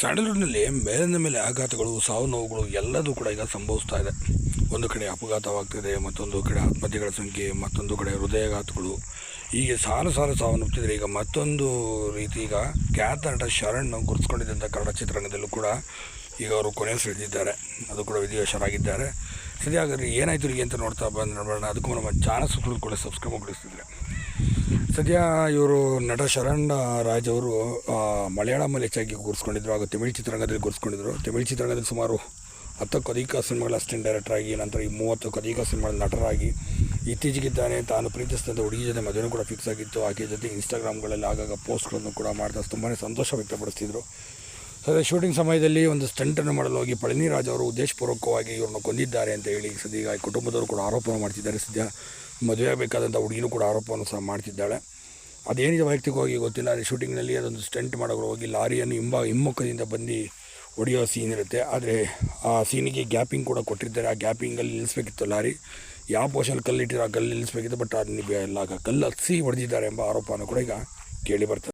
ಸ್ಯಾಂಡಲ್ವುಡ್ನಲ್ಲಿ ಮೇಲಿಂದ ಮೇಲೆ ಆಘಾತಗಳು ಸಾವು ನೋವುಗಳು ಎಲ್ಲದೂ ಕೂಡ ಈಗ ಸಂಭವಿಸ್ತಾ ಇದೆ. ಒಂದು ಕಡೆ ಅಪಘಾತವಾಗ್ತಿದೆ, ಮತ್ತೊಂದು ಕಡೆ ಆತ್ಮಹತ್ಯೆಗಳ ಸಂಖ್ಯೆ, ಮತ್ತೊಂದು ಕಡೆ ಹೃದಯಾಘಾತಗಳು. ಹೀಗೆ ಸಾಲು ಸಾಲು ಸಾವನ್ನಪ್ಪಿದ್ರೆ ಈಗ ಮತ್ತೊಂದು ರೀತಿ ಈಗ ಖ್ಯಾತ ನಟ ಶರಣ್ ಗುರುತಿಸ್ಕೊಂಡಿದ್ದಂಥ ಕನ್ನಡ ಚಿತ್ರರಂಗದಲ್ಲೂ ಕೂಡ ಈಗ ಅವರು ಕೊನೆ ಸೆಳೆದಿದ್ದಾರೆ. ಅದು ಕೂಡ ವಿಧಿವಶರಾಗಿದ್ದಾರೆ ಸರಿ ಹಾಗಾದ್ರೆ ಏನಾಯ್ತು ಅಂತ ನೋಡ್ತಾ ಬಂದು ನೋಡೋಣ. ಅದಕ್ಕೂ ನಮ್ಮ ಚಾನಲ್ ಕೂಡ ಸಬ್ಸ್ಕ್ರೈಬ್ ಮಾಡಿಸ್ತಿದ್ರೆ. ಸದ್ಯ ಇವರು ನಟ ಶರಣ್ ರಾಜ್ ಅವರು ಮಲಯಾಳಮಲ್ಲಿ ಹೆಚ್ಚಾಗಿ ಗುರ್ಸ್ಕೊಂಡಿದ್ರು ಹಾಗೂ ತಮಿಳು ಚಿತ್ರರಂಗದಲ್ಲಿ ಗುರ್ಸ್ಕೊಂಡಿದ್ರು ತಮಿಳು ಚಿತ್ರರಂಗದಲ್ಲಿ ಸುಮಾರು ಹತ್ತಕ್ಕೂ ಅಧಿಕ ಸಿನಿಮಾಗಳ ಅಸ್ಟೆಂಟ್ ಡೈರೆಕ್ಟರ್ ಆಗಿ, ನಂತರ ಈ ಮೂವತ್ತಕ್ಕೂ ಅಧಿಕ ಸಿನಿಮಾಗಳ ನಟರಾಗಿ ಇತ್ತೀಚೆಗಿದ್ದಾನೆ. ತಾನು ಪ್ರೀತಿಸಿದಂಥ ಹುಡುಗಿ ಜೊತೆ ಮದುವೆ ಕೂಡ ಫಿಕ್ಸ್ ಆಗಿತ್ತು. ಆಕೆ ಜೊತೆ ಇನ್ಸ್ಟಾಗ್ರಾಮ್ಗಳಲ್ಲಿ ಆಗಾಗ ಪೋಸ್ಟ್ಗಳನ್ನು ಕೂಡ ಮಾಡ್ತಾ ತುಂಬಾ ಸಂತೋಷ ವ್ಯಕ್ತಪಡಿಸ್ತಿದ್ರು. ಸದ್ಯ ಶೂಟಿಂಗ್ ಸಮಯದಲ್ಲಿ ಒಂದು ಸ್ಟಂಟನ್ನು ಮಾಡಲು ಹೋಗಿ ಪಳನಿ ರಾಜ್ ಅವರು ಉದ್ದೇಶಪೂರ್ವಕವಾಗಿ ಇವರನ್ನು ಕೊಂದಿದ್ದಾರೆ ಅಂತ ಹೇಳಿ ಸದ್ಯ ಕುಟುಂಬದವರು ಕೂಡ ಆರೋಪ ಮಾಡ್ತಿದ್ದಾರೆ. ಸದ್ಯ ಮದುವೆ ಆಗಬೇಕಾದಂಥ ಹುಡುಗಿನೂ ಕೂಡ ಆರೋಪವನ್ನು ಸಹ ಮಾಡ್ತಿದ್ದಾಳೆ. ಅದೇನಿದೆ ವೈಯಕ್ತಿಕವಾಗಿ ಗೊತ್ತಿಲ್ಲ, ಅದೇ ಶೂಟಿಂಗ್ನಲ್ಲಿ ಅದೊಂದು ಸ್ಟಂಟ್ ಮಾಡೋರು ಹೋಗಿ ಲಾರಿಯನ್ನು ಹಿಂಬ, ಹಿಮ್ಮುಖದಿಂದ ಬಂದು ಹೊಡೆಯೋ ಸೀನ್ ಇರುತ್ತೆ. ಆದರೆ ಆ ಸೀನಿಗೆ ಗ್ಯಾಪಿಂಗ್ ಕೂಡ ಕೊಟ್ಟಿರ್ತಾರೆ. ಆ ಗ್ಯಾಪಿಂಗಲ್ಲಿ ನಿಲ್ಲಿಸ್ಬೇಕಿತ್ತು ಲಾರಿ. ಯಾವ ಪೋಷನ್ ಕಲ್ಲಿಟ್ಟಿರೋ ಆ ಕಲ್ಲು ನಿಲ್ಲಿಸ್ಬೇಕಿತ್ತು, ಬಟ್ ಅದನ್ನ ಎಲ್ಲ ಕಲ್ಲು ಹತ್ಸಿ ಹೊಡೆದಿದ್ದಾರೆ ಎಂಬ ಆರೋಪವನ್ನು ಕೂಡ ಈಗ ಕೇಳಿ ಬರ್ತದೆ